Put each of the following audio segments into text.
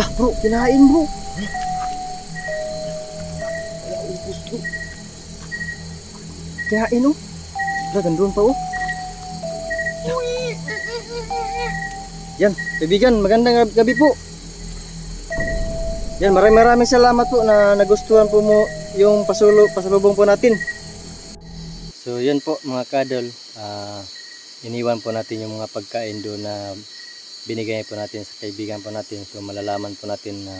Dah bro, kinain bro. Wala ubus bro. Kinain oh. Wala, gandun pa oh. Yan, kaibigan, magandang gab- gabi po. Yan, maraming maraming salamat po na nagustuhan po mo yung pasulo, pasalubong po natin. So yan po mga kadol, ah, iniwan po natin yung mga pagkain doon na binigay po natin sa kaibigan po natin. So malalaman po natin na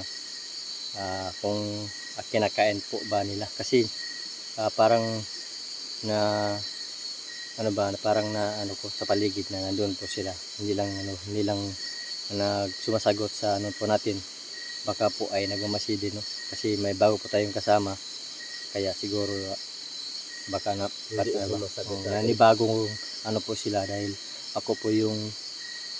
ah, kung ah, kinakain po ba nila. Kasi ah, parang na ano ba, parang na ano ko sa paligid na nandoon po sila. Hindi lang ano, hindi lang nagsumasagot sa ano po natin. Baka po ay nagmamasid no. Kasi may bago po tayong kasama. Kaya siguro baka na sumasagot oh, dahil- nanibagong ano po sila dahil ako po yung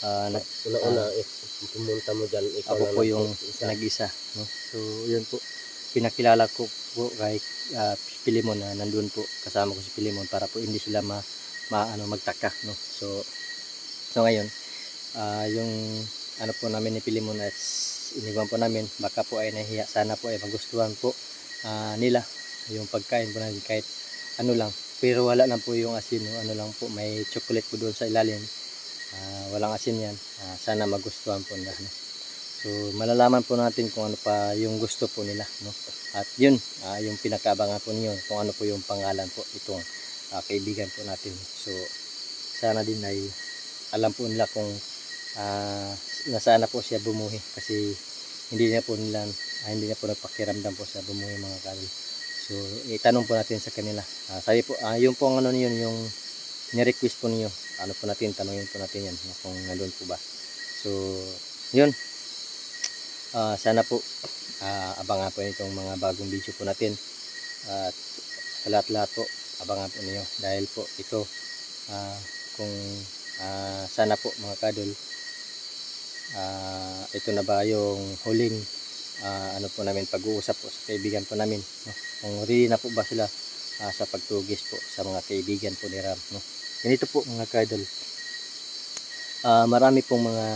ah, nag, Una-una, eh, pumunta mo dyan, ikaw ako na po yung nag-isa. no? so yun po pinakilala ko po kay uh, Pilimon na nandun po kasama ko si Pilimon para po hindi sila ma, ma ano magtaka no so so ngayon ah, yung ano po namin ni Pilimon is iniwan po namin baka po ay nahiya sana po ay magustuhan po ah, nila yung pagkain po namin kahit ano lang pero wala lang po yung asin no? ano lang po may chocolate po doon sa ilalim Ah, walang asin yan Ah, sana magustuhan po nila no? So malalaman po natin kung ano pa yung gusto po nila, no? At yun, ah, yung pinakaabangan po niyo kung ano po yung pangalan po itong ah, kaibigan po natin. So sana din ay alam po nila kung ah, nasaan na po siya bumuhi kasi hindi na po nila ah, hindi na po nagpakiramdam po sa bumuhi mga kadol. So itanong po natin sa kanila. Ah, sabi po, ah, yung po ang ano yun, yung ni-request po niyo. Ano po natin, tanongin po natin yan kung nandun po ba. So, yun. Ah, sana po ah, abangan po itong mga bagong video po natin at sa lahat-lahat po abangan po niyo dahil po ito ah, kung ah, sana po mga kadol ah, ito na ba yung huling ah, ano po namin pag-uusap po sa kaibigan po namin no? kung ready na po ba sila ah, sa pagtugis po sa mga kaibigan po ni Ram no? Ganito po mga kadol ah, marami pong mga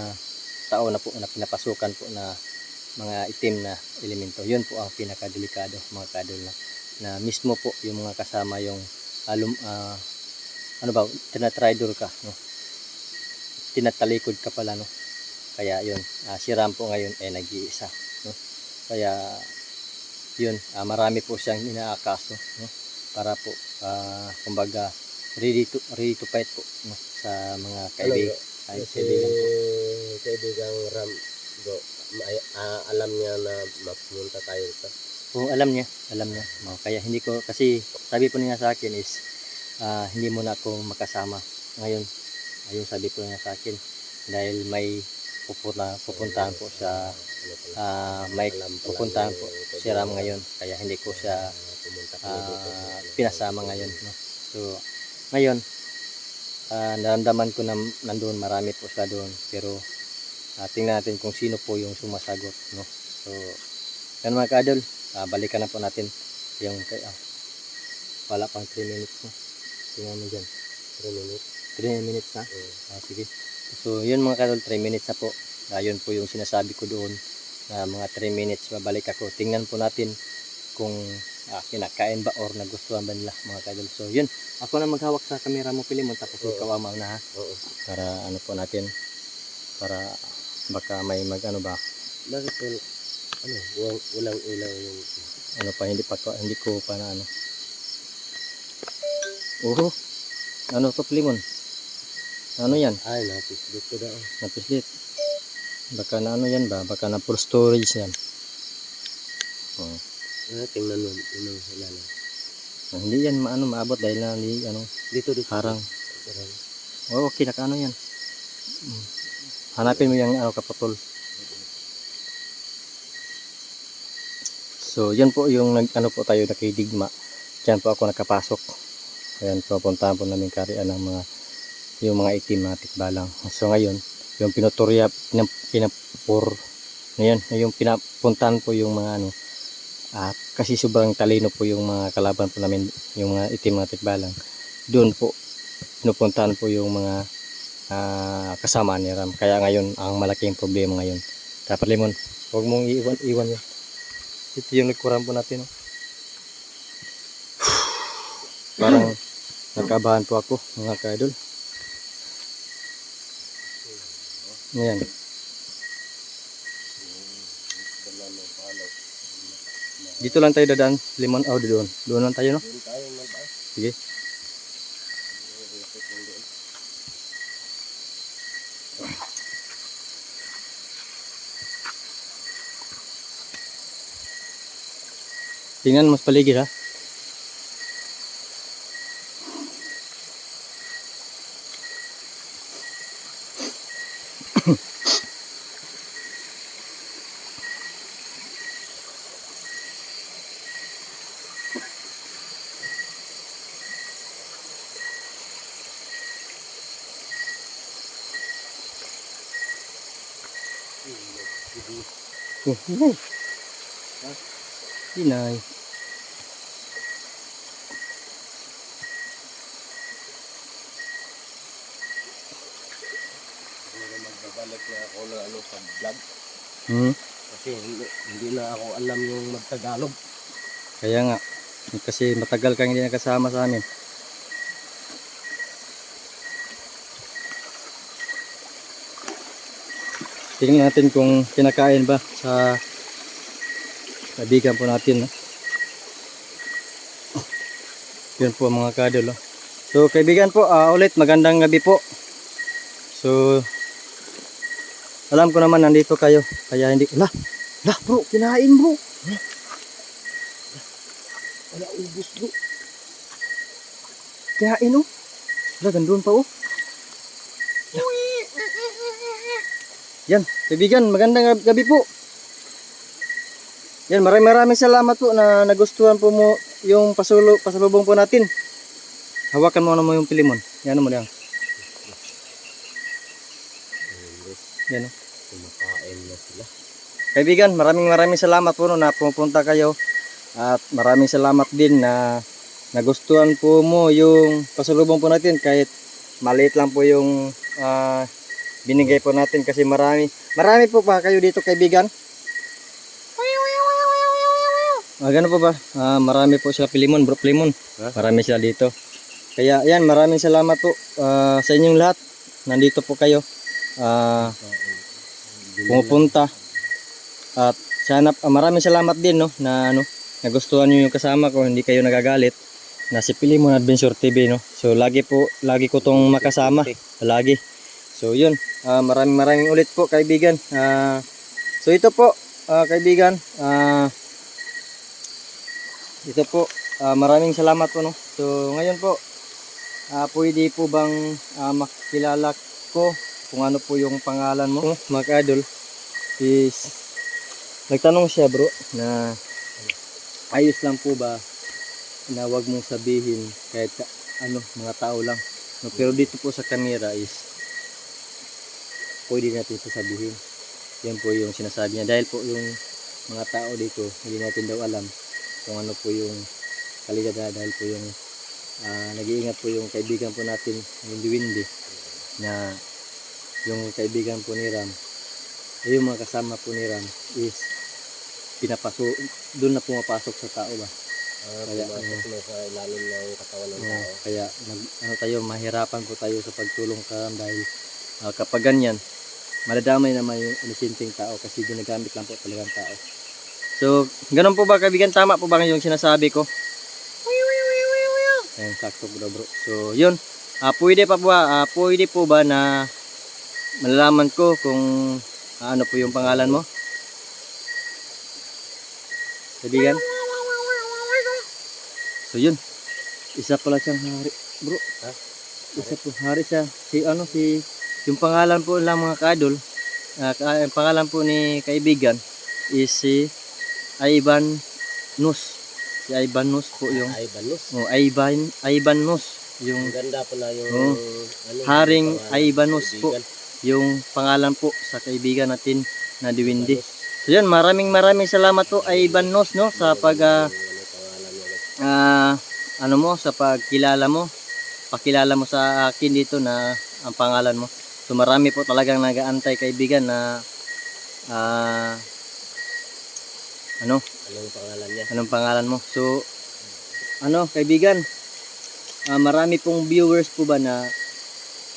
tao na po na pinapasukan po na mga itim na elemento. Yun po ang pinakadelikado mga kadol na, na mismo po yung mga kasama yung alum, ah, ano ba, tinatridor ka, no? tinatalikod ka pala, no? Kaya yun, ah, si Ram po ngayon ay nag-iisa, no? Kaya yun, ah, marami po siyang inaakaso, no? Para po, ah, kumbaga, ready to, ready to fight po, no? Sa mga kaibigan, ay, Kasi kaibigan po. kaibigang Ram, bro, may- ah, alam niya na mapunta tayo dito. Oo, alam niya, alam niya. Oh, kaya hindi ko, kasi sabi po niya sa akin is, ah, hindi mo na ako makasama ngayon. Ayun sabi po niya sa akin. Dahil may pupunta, pupuntahan po sa, pala, ah, may pupuntahan po si Ram ngayon. Kaya hindi ko siya ah, pinasama ngayon. No? So, ngayon, ah, naramdaman ko na nandun, marami po sila doon. Pero, ah, tingnan natin kung sino po yung sumasagot. No? So, yan mga kadol, ah, balikan na po natin yung, kay- ah, wala pang 3 minutes no? Tingnan mo dyan. 3 minutes. 3 minutes na? Mm. Ah, sige. So, yun mga kadol, 3 minutes na po. Ah, yun po yung sinasabi ko doon na mga 3 minutes babalik ako. Tingnan po natin kung ah, kinakain ba or nagustuhan ba nila mga kadol. So, yun. Ako na maghawak sa camera mo, pili mo. Tapos Oo. ikaw ang mauna ha. Oo. Para ano po natin. Para baka may mag ano ba. Bakit po, ano, walang, walang ilaw yung... Ano pa, hindi pa ko, hindi ko pa na ano. Oho. Ano to, limon? Ano yan? Ay, napis dito daw. Napislit. Baka na ano yan ba? Baka na for storage yan. Oh. Ah, tingnan mo, yun ang ilalim. Ah, hindi yan maano maabot dahil na hindi ano Dito, dito. harang. Harang. Oh, okay nakaano yan. Mm. Hanapin mo yung ano kaputol. So, yan po yung nag, ano po tayo na kay Digma. Diyan po ako nakapasok. Ayan, pupuntahan po namin karian ng mga yung mga itim na tikbalang. So ngayon, yung pinuturya, pinap, pinapur, ngayon, yung pinapuntahan po yung mga ano, ah, kasi sobrang talino po yung mga kalaban po namin, yung mga itim na tikbalang. Doon po, pinupuntahan po yung mga ah, kasama ni Ram. Kaya ngayon, ang malaking problema ngayon. Dapat limon, Huwag mong iwan, iwan yun. Ito yung nagkuran po natin. Oh. Parang nakabahan po ako mga ka-idol. Ayan. Dito lang tayo dadaan, limon, oh, doon. Doon lang tayo, no? Sige. Tingnan mas paligid ha. Hinay. Hinay. Magbabalik na ako ano sa vlog. Hmm. Kasi hindi, hindi na ako alam yung magtagalog. Kaya nga. Kasi matagal kang hindi nakasama sa amin. Tingnan natin kung kinakain ba sa kaibigan po natin. No? Yun po mga kadol. oh. So kaibigan po, ah, ulit magandang gabi po. So alam ko naman nandito kayo. Kaya hindi... Lah! Lah bro! Kinain bro! Wala ubus bro. Kinain oh! Lah, gandun pa oh! Yan, kaibigan, magandang gab- gabi po. Yan, maraming maraming salamat po na nagustuhan po mo yung pasulo, pasalubong po natin. Hawakan mo naman yung pilimon. Yan mo lang. Yan. oh. Kumakain na sila. Kaibigan, maraming maraming salamat po no, na pumunta kayo. At maraming salamat din na nagustuhan po mo yung pasalubong po natin kahit maliit lang po yung ah, binigay po natin kasi marami. Marami po pa kayo dito kaibigan. Ah, ganun po ba? Ah, marami po sila pilimon, bro pilimon. Marami sila dito. Kaya yan, maraming salamat po ah, sa inyong lahat. Nandito po kayo. Ah, pumupunta. At sana ah, maraming salamat din no na ano nagustuhan niyo yung kasama ko, hindi kayo nagagalit na si Pilimon Adventure TV no. So lagi po lagi ko tong makasama, lagi. So yun, ah, maraming maraming ulit po kaibigan. Ah, so ito po ah, kaibigan, ah, ito po ah, maraming salamat po no. So ngayon po ah, pwede po bang ah, makilala ko kung ano po yung pangalan mo, oh, idol is nagtanong siya bro na ayos lang po ba na wag mong sabihin kahit ka- ano mga tao lang no, pero dito po sa camera is pwede natin sasabihin. Yan po yung sinasabi niya. Dahil po yung mga tao dito hindi natin daw alam kung ano po yung kalidad na dahil po yung ah, nag-iingat po yung kaibigan po natin yung Windy na yung kaibigan po ni Ram ay yung mga kasama po ni Ram is pinapaso doon na pumapasok sa tao ba? Ah, Kaya, na sa ilalim ng katawan ng tao. kaya nag, ano tayo mahirapan po tayo sa pagtulong ka dahil ah, kapag ganyan madadamay naman yung inosenteng tao kasi ginagamit lang po talagang tao. So ganun po ba kaibigan? Tama po ba yung sinasabi ko? Ayan, sakto bro bro. So yun. Ah pwede pa po ba ah, pwede po ba na malalaman ko kung ah, ano po yung pangalan mo? Kaibigan? So yun. Isa pala siyang hari bro. Ha? isa po hari siya. Si ano si yung pangalan po lang mga kadol ah, ka- ang pangalan po ni kaibigan is si Ivan Nus si Ivan Nus po yung Ay, balos. oh, Ivan Ivan Nus yung ganda pala yung... Oo. ano, Haring Ivanus po. yung pangalan po sa kaibigan natin na Diwindi. So yan, maraming maraming salamat po Ivan Nus no sa pag ah, guys? ah, ano mo sa pagkilala mo. Pakilala mo sa akin dito na ang pangalan mo. So marami po talagang nag-aantay kaibigan na ah, Ano? Anong pangalan niya? Anong pangalan mo? So, ano, kaibigan, ah, marami pong viewers po ba na,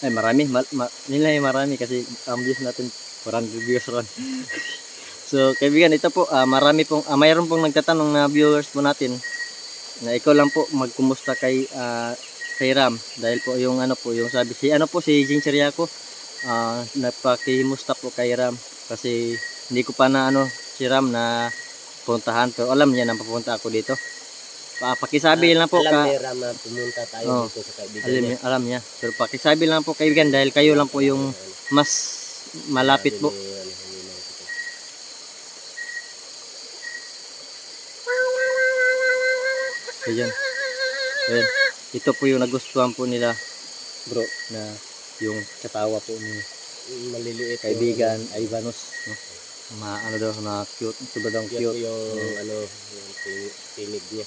ay marami, ma, ma, nila ay marami kasi ang views natin 400 views ron. so, kaibigan, ito po, ah, marami pong, ah, mayroon pong nagtatanong na viewers po natin na ikaw lang po magkumusta kay ah, kay Ram dahil po yung ano po yung sabi si ano po si Jing Chiriaco ah nagpakimusta po kay Ram kasi hindi ko pa na ano si Ram na puntahan pero alam niya na papunta ako dito. Pa, pakisabi lang po Alam ka ni Ram na pumunta tayo Oo. dito sa kaibigan alam, niya. alam niya. Pero pakisabi lang po kaibigan dahil kayo lang po yung mas malapit po. Ano, kita. Ayan. Ayan. Ito po yung nagustuhan po nila bro na yung katawa po ni Maliliit. yung kaibigan Ivanos no? Ma ano daw na cute, sobrang Cute cute. yung Oo. ano, yung tin- tinig niya.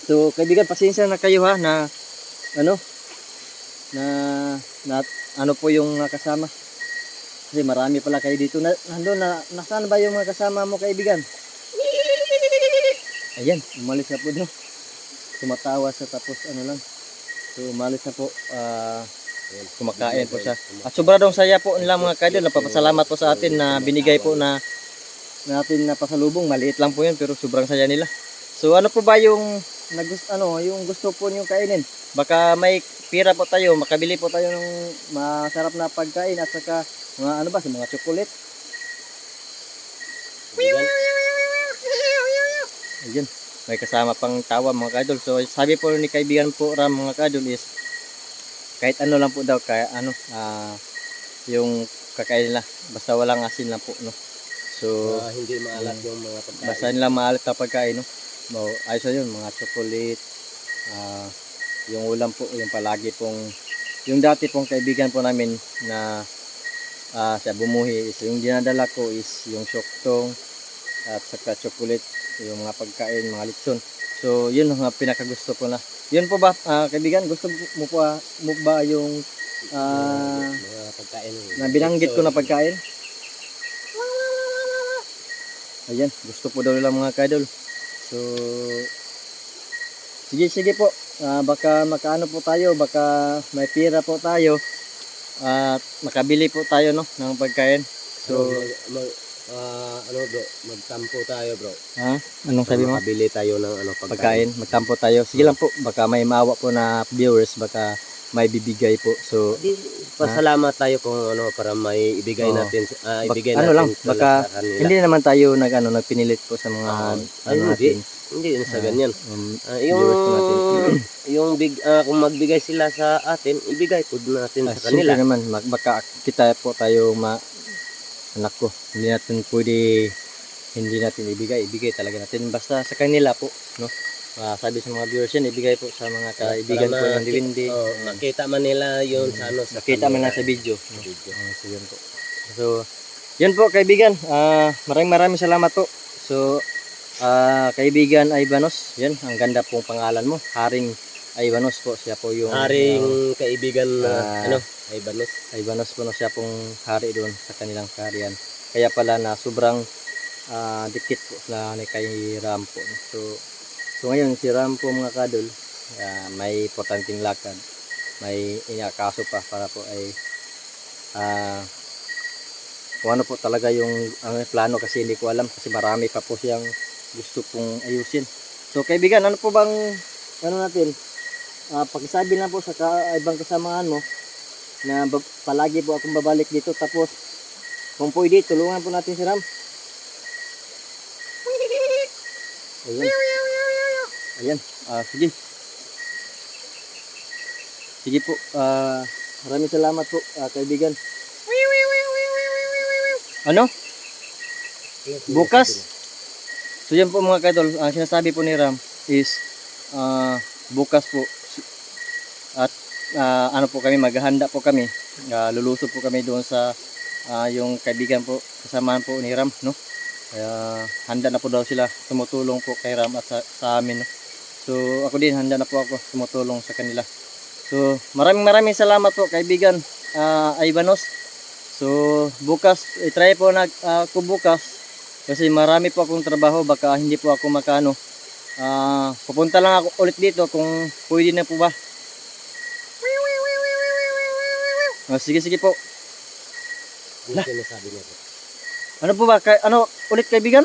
So, kaibigan, pasensya na kayo ha na ano na, na ano po yung mga kasama. Kasi marami pala kayo dito. Na, nandun na, nasaan ba yung mga kasama mo kaibigan? Ayan, umalis na po no. Tumatawa siya tapos ano lang. So, umalis na po. ah, Ayan. Kumakain po siya. At sobrang saya po nila mga kaidol. Napapasalamat po sa atin na binigay po na natin na pasalubong. Maliit lang po yun pero sobrang saya nila. So ano po ba yung nagus ano yung gusto po niyo kainin? Baka may pira po tayo, makabili po tayo ng masarap na pagkain at saka mga ano ba, sa mga chocolate. Ayun, may kasama pang tawa mga kaidol. So sabi po ni kaibigan po Ram mga kaidol is kahit ano lang po daw kaya ano ah, yung kakain nila basta walang asin lang po no. So ah, hindi maalat yung mga pagkain. basta nila maalat na pagkain no. Mo ayos na yun mga chocolate ah, yung ulam po yung palagi pong yung dati pong kaibigan po namin na ah, sa bumuhi is yung dinadala ko is yung syoktong at saka chocolate yung mga pagkain mga litson so yun ang pinakagusto ko na yun po ba ah, kaibigan gusto mo pa mo ba yung ah, mga pagkain. na binanggit ko na pagkain? Ayan gusto po daw nila mga kaidol. So sige sige po. Ah, baka makaano po tayo baka may pira po tayo at makabili po tayo no ng pagkain. So, ah, ano bro, magtampo tayo bro. ha anong sabi mo Makabili tayo ng ano pagkain. pagkain magtampo tayo sige lang po baka may maawa po na viewers baka may bibigay po so Di, pasalamat tayo kung ano para may ibigay Oo. natin Bak- ibigay ano natin lang, sa baka hindi naman tayo nag ano nagpinilit po sa mga Oo. ano Ay, hindi. natin Hindi sa Ah, ganyan. um, Ah, yung yung big ah, kung magbigay sila sa atin, ibigay po natin Ah, sa kanila. naman, baka kita po tayo ma anak ko, hindi natin pwede hindi natin ibigay, ibigay talaga natin basta sa kanila po, no? Ah, sabi sa mga viewers yan, ibigay po sa mga kaibigan po ng Diwindi. oh, makita man nila yun sa ano sa Nakita man lang sa video. No? video. Ah, so yun po. So, yun po kaibigan. Ah, maraming maraming salamat po. So, ah, kaibigan Ivanos, yan, ang ganda pong pangalan mo. Haring Ivanos po, siya po yung Haring kaibigan na Ah. ano, ay banos. Ivanos po no, siya pong hari doon sa kanilang kaharian. Kaya pala na sobrang ah, dikit po sila ni kay Ram po. So, so ngayon si Ram po mga kadol, ah, may importanteng lakad. May inakaso pa para po ay ah kung ano po talaga yung ang plano kasi hindi ko alam kasi marami pa po siyang gusto pong ayusin. So kaibigan, ano po bang ano natin? Ah, pakisabi lang po sa ka, ibang kasamahan mo na palagi po akong babalik dito. Tapos kung pwede tulungan po natin si Ram. Ayan ayan. Ah, sige. Sige po. Ah, maraming salamat po ah, kaibigan. Ano? Bukas? So yan po mga kaidol, ang sinasabi po ni Ram is ah, bukas po at ah, ano po kami, maghahanda po kami. Ah, luluso po kami doon sa ah, yung kaibigan po, kasamahan po ni Ram, no? Kaya handa na po daw sila tumutulong po kay Ram at sa, sa amin, no? So ako din, handa na po ako tumutulong sa kanila. So maraming maraming salamat po kaibigan ah, Ivanos. So bukas, i-try po na ako bukas Kasi marami po akong trabaho, baka hindi po ako makano. Ah, pupunta lang ako ulit dito kung pwede na po ba. Ah, sige, sige po. Ano sinasabi niya po? Ano po ba? Kay, ano ulit kaibigan?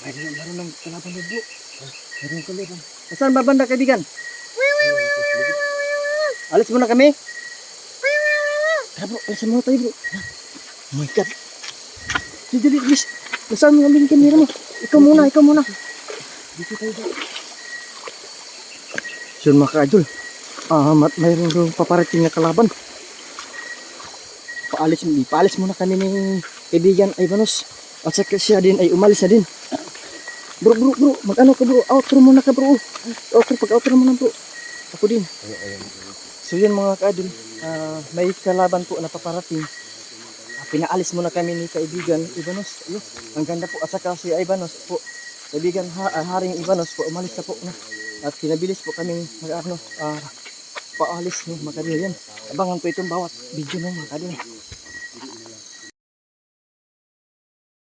Ay, laro, laro ng kalaban na bro. Laro ng kalaban. Saan ba banda kaibigan? Alis muna kami. Tara bro, alis muna tayo bro. Oh my God. Dali, dali, bis. Nasaan mo ang kamera mo? Ikaw muna, ikaw muna. Dito tayo bro. Yun mga ka-idol. Ah, mat mayroon paparating na kalaban. Paalis, paalis muna kami ni kaibigan Ivanos. At saka siya din ay umalis na din. Bro, bro, bro, mag-ano ka bro? Outro muna ka bro. Outro, pag-outro muna bro. Ako din. So yun mga ka-idol, ah, may kalaban po na paparating. Ah, pinaalis muna kami ni kaibigan Ivanos. Ayun, ang ganda po. At saka si Ivanos po, kaibigan ha, ah, Haring Ivanos po, umalis na po. No? At pinabilis po kami mag ano, ah, paalis no, mga ka-idol. Yan, abangan po itong bawat video no mga ka-idol.